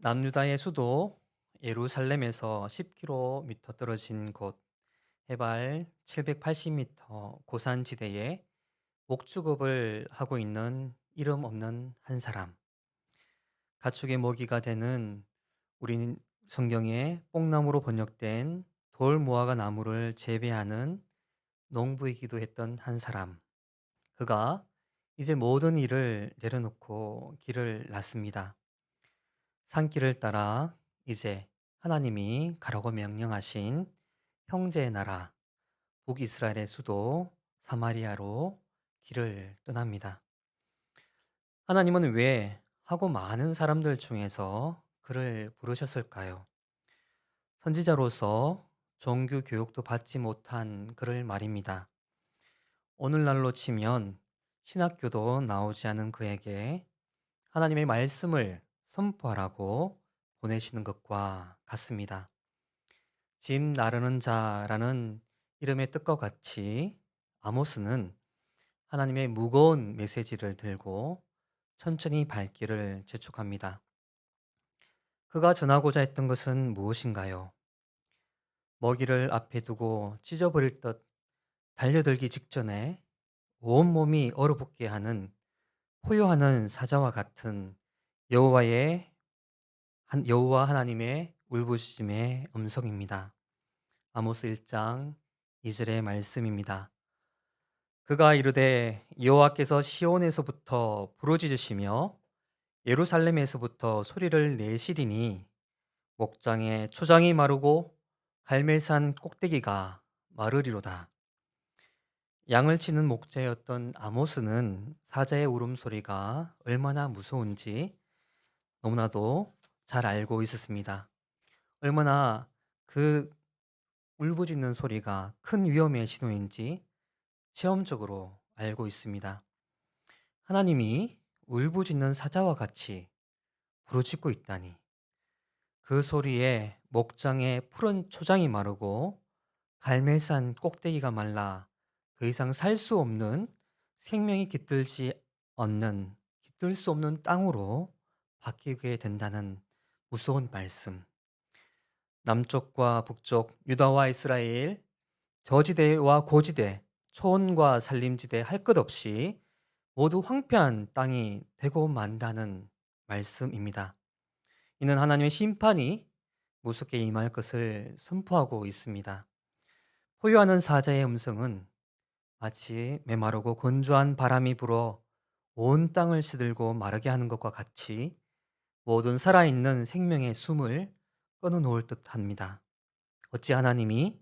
남유다의 수도 예루살렘에서 10km 떨어진 곳 해발 780m 고산지대에 목축업을 하고 있는 이름 없는 한 사람. 가축의 먹이가 되는 우리 성경에 뽕나무로 번역된 돌 무화과 나무를 재배하는 농부이기도 했던 한 사람. 그가 이제 모든 일을 내려놓고 길을 났습니다. 산길을 따라 이제 하나님이 가라고 명령하신 형제의 나라 북이스라엘의 수도 사마리아로 길을 떠납니다. 하나님은 왜 하고 많은 사람들 중에서 그를 부르셨을까요? 선지자로서 종교 교육도 받지 못한 그를 말입니다. 오늘날로 치면 신학교도 나오지 않은 그에게 하나님의 말씀을 선포하라고 보내시는 것과 같습니다. 집 나르는 자라는 이름의 뜻과 같이 아모스는 하나님의 무거운 메시지를 들고 천천히 발길을 재촉합니다. 그가 전하고자 했던 것은 무엇인가요? 먹이를 앞에 두고 찢어버릴 듯 달려들기 직전에 온몸이 얼어붙게 하는 포효하는 사자와 같은 여호와의 한 여호와 하나님의 울부짖음의 음성입니다. 아모스 1장 2절의 말씀입니다. 그가 이르되 여호와께서 시온에서부터 부르짖으시며 예루살렘에서부터 소리를 내시리니 목장의 초장이 마르고 갈멜산 꼭대기가 마르리로다. 양을 치는 목자였던 아모스는 사자의 울음소리가 얼마나 무서운지 너무나도 잘 알고 있었습니다. 얼마나 그 울부짖는 소리가 큰 위험의 신호인지 체험적으로 알고 있습니다. 하나님이 울부짖는 사자와 같이 부르짖고 있다니. 그 소리에 목장의 푸른 초장이 마르고 갈멜산 꼭대기가 말라 더 이상 살 수 없는 생명이 깃들지 않는 깃들 수 없는 땅으로 바뀌게 된다는 무서운 말씀. 남쪽과 북쪽, 유다와 이스라엘, 저지대와 고지대, 초원과 산림지대 할 것 없이 모두 황폐한 땅이 되고 만다는 말씀입니다. 이는 하나님의 심판이 무섭게 임할 것을 선포하고 있습니다. 포효하는 사자의 음성은 마치 메마르고 건조한 바람이 불어 온 땅을 시들고 마르게 하는 것과 같이 모든 살아있는 생명의 숨을 끊어놓을 듯 합니다. 어찌 하나님이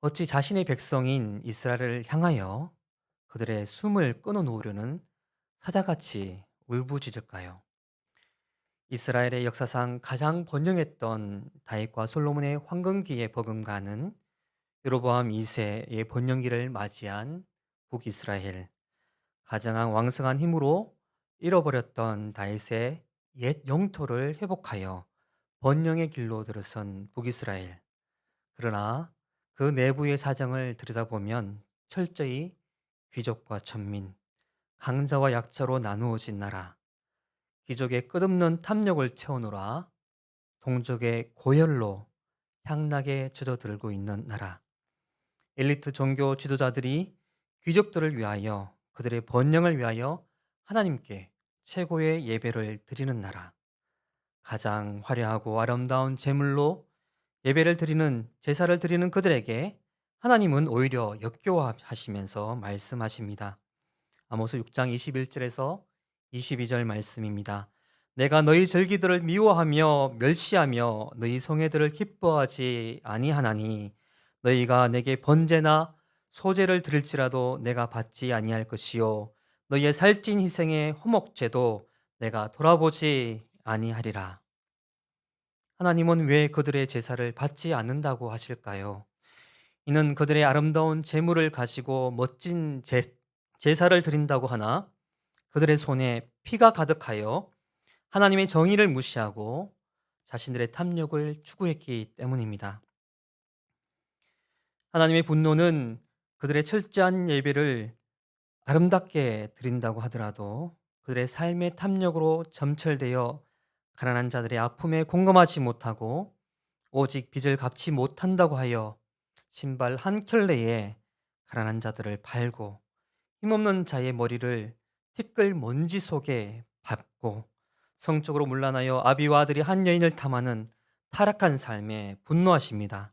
어찌 자신의 백성인 이스라엘을 향하여 그들의 숨을 끊어놓으려는 사자같이 울부짖을까요? 이스라엘의 역사상 가장 번영했던 다윗과 솔로몬의 황금기에 버금가는 여로보암 2세의 번영기를 맞이한 북이스라엘 가장한 왕성한 힘으로 잃어버렸던 다윗의 옛 영토를 회복하여 번영의 길로 들어선 북이스라엘. 그러나 그 내부의 사정을 들여다보면 철저히 귀족과 천민, 강자와 약자로 나누어진 나라, 귀족의 끝없는 탐욕을 채우느라 동족의 고열로 향락에 젖어들고 있는 나라. 엘리트 종교 지도자들이 귀족들을 위하여 그들의 번영을 위하여 하나님께 최고의 예배를 드리는 나라. 가장 화려하고 아름다운 제물로 예배를 드리는 제사를 드리는 그들에게 하나님은 오히려 역겨워하시면서 말씀하십니다. 아모스 6장 21절에서 22절 말씀입니다. 내가 너희 절기들을 미워하며 멸시하며 너희 성회들을 기뻐하지 아니하나니 너희가 내게 번제나 소제를 드릴지라도 내가 받지 아니할 것이요 너희의 살찐 희생의 호목제도 내가 돌아보지 아니하리라. 하나님은 왜 그들의 제사를 받지 않는다고 하실까요? 이는 그들의 아름다운 재물을 가지고 멋진 제, 제사를 드린다고 하나 그들의 손에 피가 가득하여 하나님의 정의를 무시하고 자신들의 탐욕을 추구했기 때문입니다. 하나님의 분노는 그들의 철저한 예배를 아름답게 드린다고 하더라도 그들의 삶의 탐욕으로 점철되어 가난한 자들의 아픔에 공감하지 못하고 오직 빚을 갚지 못한다고 하여 신발 한 켤레에 가난한 자들을 팔고 힘없는 자의 머리를 티끌 먼지 속에 밟고 성적으로 문란하여 아비와 아들이 한 여인을 탐하는 타락한 삶에 분노하십니다.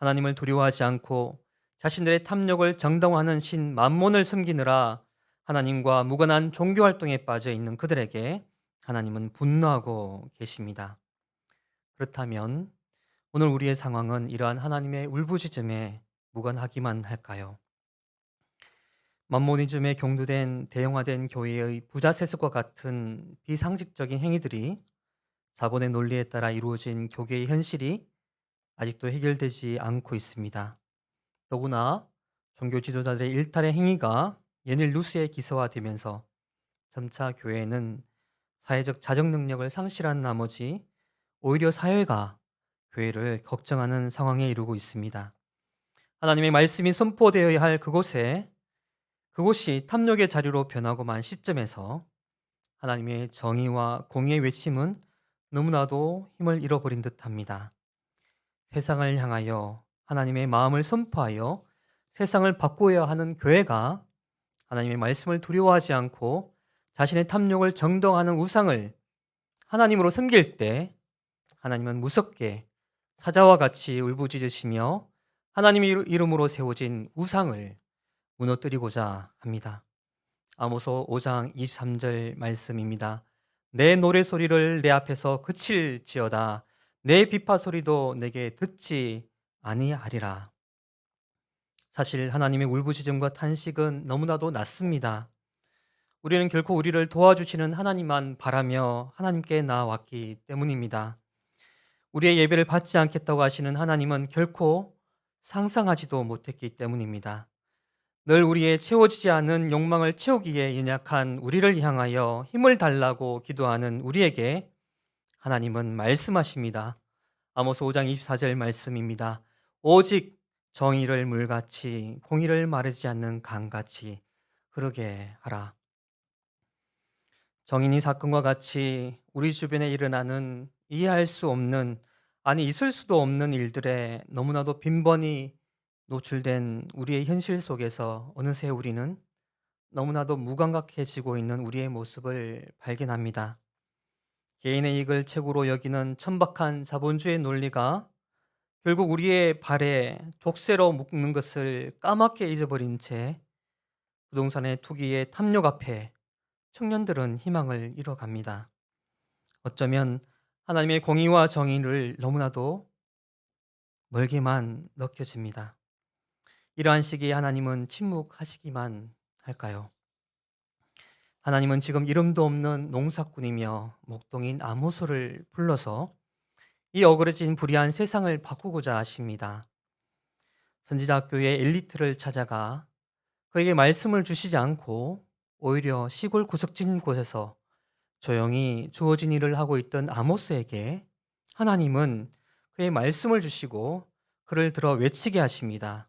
하나님을 두려워하지 않고 자신들의 탐욕을 정당화하는 신 만몬을 섬기느라 하나님과 무관한 종교 활동에 빠져 있는 그들에게 하나님은 분노하고 계십니다. 그렇다면 오늘 우리의 상황은 이러한 하나님의 울부짖음에 무관하기만 할까요? 만모니즘에 경도된 대형화된 교회의 부자 세습과 같은 비상식적인 행위들이 자본의 논리에 따라 이루어진 교계의 현실이 아직도 해결되지 않고 있습니다. 더구나 종교 지도자들의 일탈의 행위가 연일 뉴스에 기사화되면서 점차 교회는 사회적 자정 능력을 상실한 나머지 오히려 사회가 교회를 걱정하는 상황에 이르고 있습니다. 하나님의 말씀이 선포되어야 할 그곳에 그곳이 탐욕의 자리로 변하고만 시점에서 하나님의 정의와 공의의 외침은 너무나도 힘을 잃어버린 듯합니다. 세상을 향하여 하나님의 마음을 선포하여 세상을 바꾸어야 하는 교회가 하나님의 말씀을 두려워하지 않고 자신의 탐욕을 정당하는 우상을 하나님으로 섬길 때 하나님은 무섭게 사자와 같이 울부짖으시며 하나님의 이름으로 세워진 우상을 무너뜨리고자 합니다. 아모서 5장 23절 말씀입니다. 내 노래 소리를 내 앞에서 그칠지어다 내 비파 소리도 내게 듣지 아니하리라. 사실 하나님의 울부짖음과 탄식은 너무나도 낮습니다. 우리는 결코 우리를 도와주시는 하나님만 바라며 하나님께 나아왔기 때문입니다. 우리의 예배를 받지 않겠다고 하시는 하나님은 결코 상상하지도 못했기 때문입니다. 늘 우리의 채워지지 않은 욕망을 채우기에 연약한 우리를 향하여 힘을 달라고 기도하는 우리에게 하나님은 말씀하십니다. 아모스 5장 24절 말씀입니다. 오직 정의를 물같이 공의를 마르지 않는 강같이 흐르게 하라. 정인이 사건과 같이 우리 주변에 일어나는 이해할 수 없는 아니 있을 수도 없는 일들에 너무나도 빈번히 노출된 우리의 현실 속에서 어느새 우리는 너무나도 무감각해지고 있는 우리의 모습을 발견합니다. 개인의 이익을 최고로 여기는 천박한 자본주의 논리가 결국 우리의 발에 족쇄로 묶는 것을 까맣게 잊어버린 채 부동산의 투기의 탐욕 앞에 청년들은 희망을 잃어갑니다. 어쩌면 하나님의 공의와 정의를 너무나도 멀게만 느껴집니다. 이러한 시기에 하나님은 침묵하시기만 할까요? 하나님은 지금 이름도 없는 농사꾼이며 목동인 아모소를 불러서 이 어그러진 불의한 세상을 바꾸고자 하십니다. 선지자학교의 엘리트를 찾아가 그에게 말씀을 주시지 않고 오히려 시골 구석진 곳에서 조용히 주어진 일을 하고 있던 아모스에게 하나님은 그의 말씀을 주시고 그를 들어 외치게 하십니다.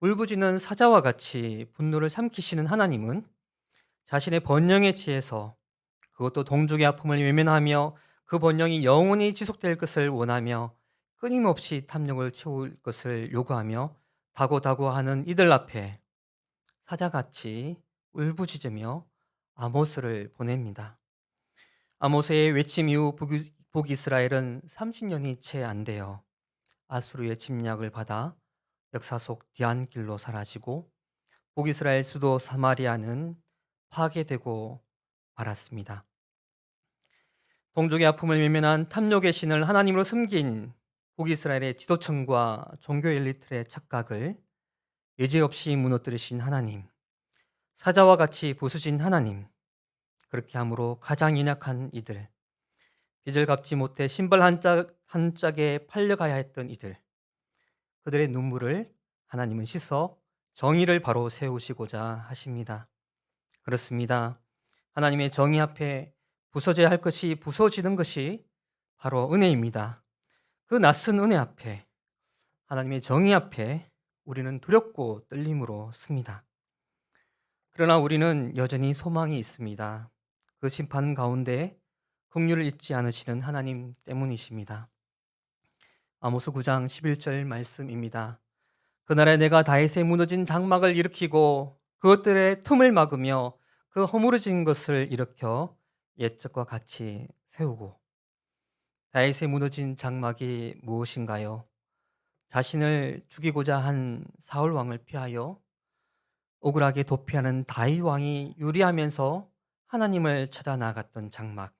울부짖는 사자와 같이 분노를 삼키시는 하나님은 자신의 번영에 취해서 그것도 동족의 아픔을 외면하며 그 번영이 영원히 지속될 것을 원하며 끊임없이 탐욕을 채울 것을 요구하며 다고다고 하는 이들 앞에 사자같이 울부짖으며 아모스를 보냅니다. 아모스의 외침 이후 북이스라엘은 30년이 채 안 되어 아수르의 침략을 받아 역사 속 디안길로 사라지고 북이스라엘 수도 사마리아는 파괴되고 말았습니다. 동족의 아픔을 외면한 탐욕의 신을 하나님으로 섬긴 북이스라엘의 지도층과 종교 엘리트의 착각을 예지없이 무너뜨리신 하나님. 사자와 같이 부수진 하나님. 그렇게 함으로 가장 연약한 이들. 빚을 갚지 못해 신발 한, 짝, 한 짝에 팔려가야 했던 이들. 그들의 눈물을 하나님은 씻어 정의를 바로 세우시고자 하십니다. 그렇습니다. 하나님의 정의 앞에 부서져야 할 것이 부서지는 것이 바로 은혜입니다. 그 낯선 은혜 앞에 하나님의 정의 앞에 우리는 두렵고 떨림으로 씁니다. 그러나 우리는 여전히 소망이 있습니다. 그 심판 가운데 긍휼을 잊지 않으시는 하나님 때문이십니다. 아모스 9장 11절 말씀입니다. 그날에 내가 다윗의 무너진 장막을 일으키고 그것들의 틈을 막으며 그 허물어진 것을 일으켜 옛적과 같이 세우고 다윗의 무너진 장막이 무엇인가요? 자신을 죽이고자 한 사울 왕을 피하여 억울하게 도피하는 다윗 왕이 유리하면서 하나님을 찾아 나갔던 장막.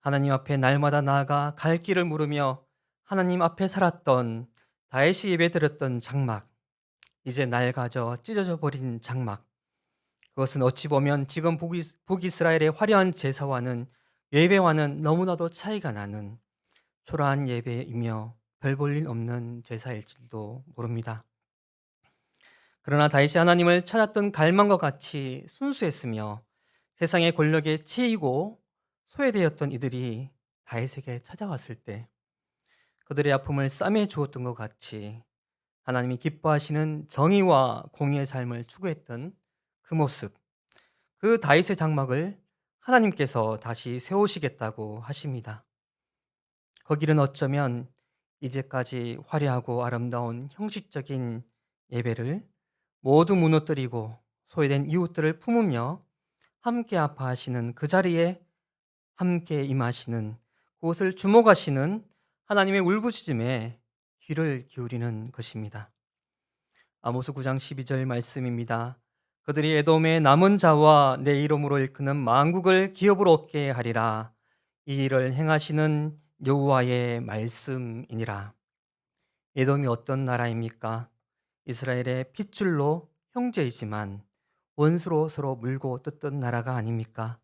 하나님 앞에 날마다 나아가 갈 길을 물으며 하나님 앞에 살았던 다윗이 예배 드렸던 장막. 이제 낡아져 찢어져 버린 장막. 그것은 어찌 보면 지금 북이- 북이스라엘의 화려한 제사와는 예배와는 너무나도 차이가 나는 초라한 예배이며 별 볼 일 없는 제사일지도 모릅니다. 그러나 다윗이 하나님을 찾았던 갈망과 같이 순수했으며 세상의 권력에 치이고 소외되었던 이들이 다윗에게 찾아왔을 때 그들의 아픔을 싸매 주었던 것 같이 하나님이 기뻐하시는 정의와 공의의 삶을 추구했던 그 모습, 그 다윗의 장막을 하나님께서 다시 세우시겠다고 하십니다. 거기는 어쩌면 이제까지 화려하고 아름다운 형식적인 예배를 모두 무너뜨리고 소외된 이웃들을 품으며 함께 아파하시는 그 자리에 함께 임하시는 그곳을 주목하시는 하나님의 울부짖음에 귀를 기울이는 것입니다. 아모스 9장 12절 말씀입니다. 그들이 에돔의 남은 자와 내 이름으로 일컫는 만국을 기업으로 얻게 하리라. 이 일을 행하시는 여호와의 말씀이니라. 에돔이 어떤 나라입니까? 이스라엘의 핏줄로 형제이지만 원수로 서로 물고 뜯던 나라가 아닙니까?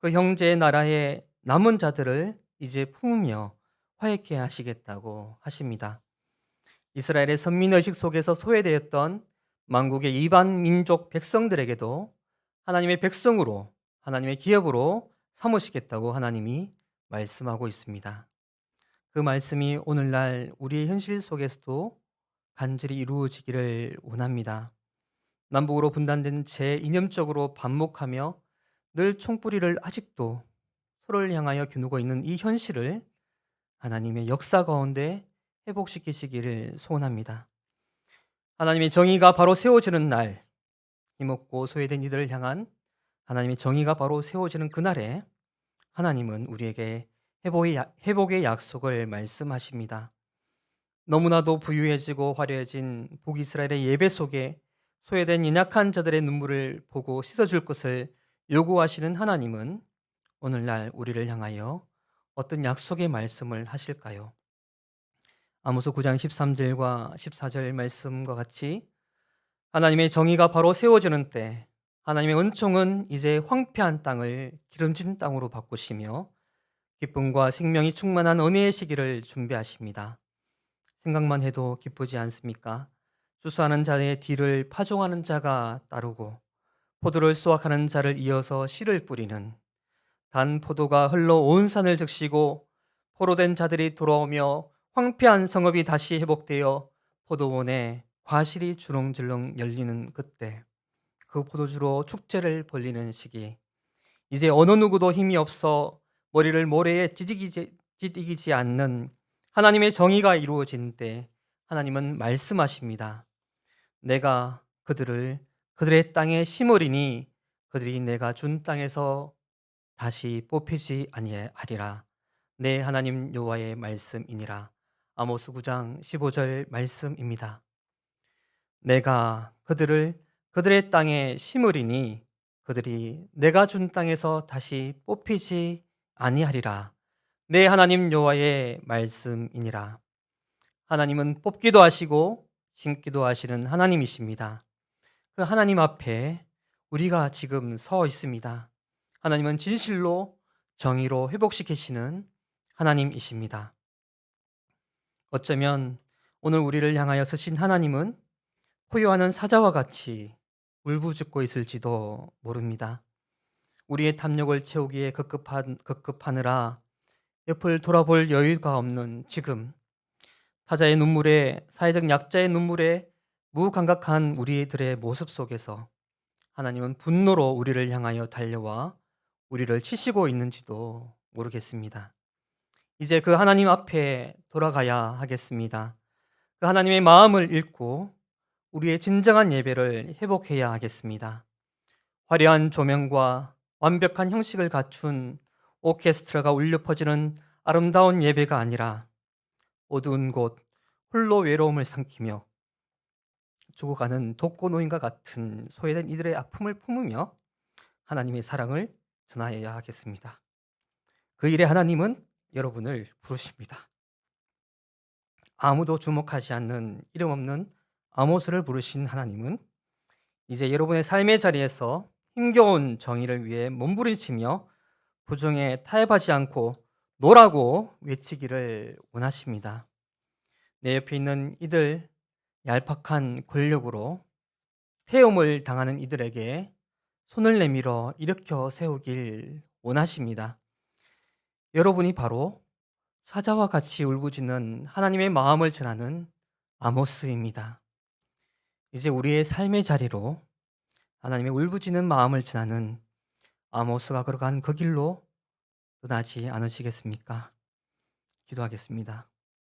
그 형제의 나라의 남은 자들을 이제 품으며 화해케 하시겠다고 하십니다. 이스라엘의 선민 의식 속에서 소외되었던 만국의 이반 민족 백성들에게도 하나님의 백성으로 하나님의 기업으로 삼으시겠다고 하나님이 말씀하고 있습니다. 그 말씀이 오늘날 우리의 현실 속에서도 간절히 이루어지기를 원합니다. 남북으로 분단된 채 이념적으로 반목하며 늘 총뿌리를 아직도 서로를 향하여 겨누고 있는 이 현실을 하나님의 역사 가운데 회복시키시기를 소원합니다. 하나님의 정의가 바로 세워지는 날, 힘없고 소외된 이들을 향한 하나님의 정의가 바로 세워지는 그날에 하나님은 우리에게 회복의, 약속을 말씀하십니다. 너무나도 부유해지고 화려해진 북이스라엘의 예배 속에 소외된 연약한 자들의 눈물을 보고 씻어줄 것을 요구하시는 하나님은 오늘날 우리를 향하여 어떤 약속의 말씀을 하실까요? 아모스 9장 13절과 14절 말씀과 같이 하나님의 정의가 바로 세워지는 때 하나님의 은총은 이제 황폐한 땅을 기름진 땅으로 바꾸시며 기쁨과 생명이 충만한 은혜의 시기를 준비하십니다. 생각만 해도 기쁘지 않습니까? 주수하는 자의 뒤를 파종하는 자가 따르고 포도를 수확하는 자를 이어서 씨를 뿌리는 단 포도가 흘러 온 산을 적시고 포로된 자들이 돌아오며 황폐한 성읍이 다시 회복되어 포도원에 과실이 주렁주렁 열리는 그때 그 포도주로 축제를 벌리는 시기 이제 어느 누구도 힘이 없어 머리를 모래에 찌직이지, 찌직이지 않는 하나님의 정의가 이루어진 때 하나님은 말씀하십니다. 내가 그들을 그들의 땅에 심으리니 그들이 내가 준 땅에서 다시 뽑히지 아니하리라. 내 하나님 여호와의 말씀이니라. 아모스 9장 15절 말씀입니다. 내가 그들을 그들의 땅에 심으리니 그들이 내가 준 땅에서 다시 뽑히지 아니하리라. 내 하나님 여호와의 말씀이니라. 하나님은 뽑기도 하시고 심기도 하시는 하나님이십니다. 그 하나님 앞에 우리가 지금 서 있습니다. 하나님은 진실로 정의로 회복시키시는 하나님이십니다. 어쩌면 오늘 우리를 향하여 서신 하나님은 포효하는 사자와 같이 울부짖고 있을지도 모릅니다. 우리의 탐욕을 채우기에 급급한, 급급하느라 옆을 돌아볼 여유가 없는 지금 타자의 눈물에 사회적 약자의 눈물에 무감각한 우리들의 모습 속에서 하나님은 분노로 우리를 향하여 달려와 우리를 치시고 있는지도 모르겠습니다. 이제 그 하나님 앞에 돌아가야 하겠습니다. 그 하나님의 마음을 읽고 우리의 진정한 예배를 회복해야 하겠습니다. 화려한 조명과 완벽한 형식을 갖춘 오케스트라가 울려 퍼지는 아름다운 예배가 아니라 어두운 곳 홀로 외로움을 삼키며 죽어가는 독거노인과 같은 소외된 이들의 아픔을 품으며 하나님의 사랑을 전하여야 하겠습니다. 그 일에 하나님은 여러분을 부르십니다. 아무도 주목하지 않는 이름 없는 아모스를 부르신 하나님은 이제 여러분의 삶의 자리에서 힘겨운 정의를 위해 몸부림치며 부정에 타협하지 않고 노라고 외치기를 원하십니다. 내 옆에 있는 이들 얄팍한 권력으로 태움을 당하는 이들에게 손을 내밀어 일으켜 세우길 원하십니다. 여러분이 바로 사자와 같이 울부짖는 하나님의 마음을 전하는 아모스입니다. 이제 우리의 삶의 자리로 하나님의 울부짖는 마음을 전하는 아모스가 걸어간 그 길로 떠나지 않으시겠습니까? 기도하겠습니다.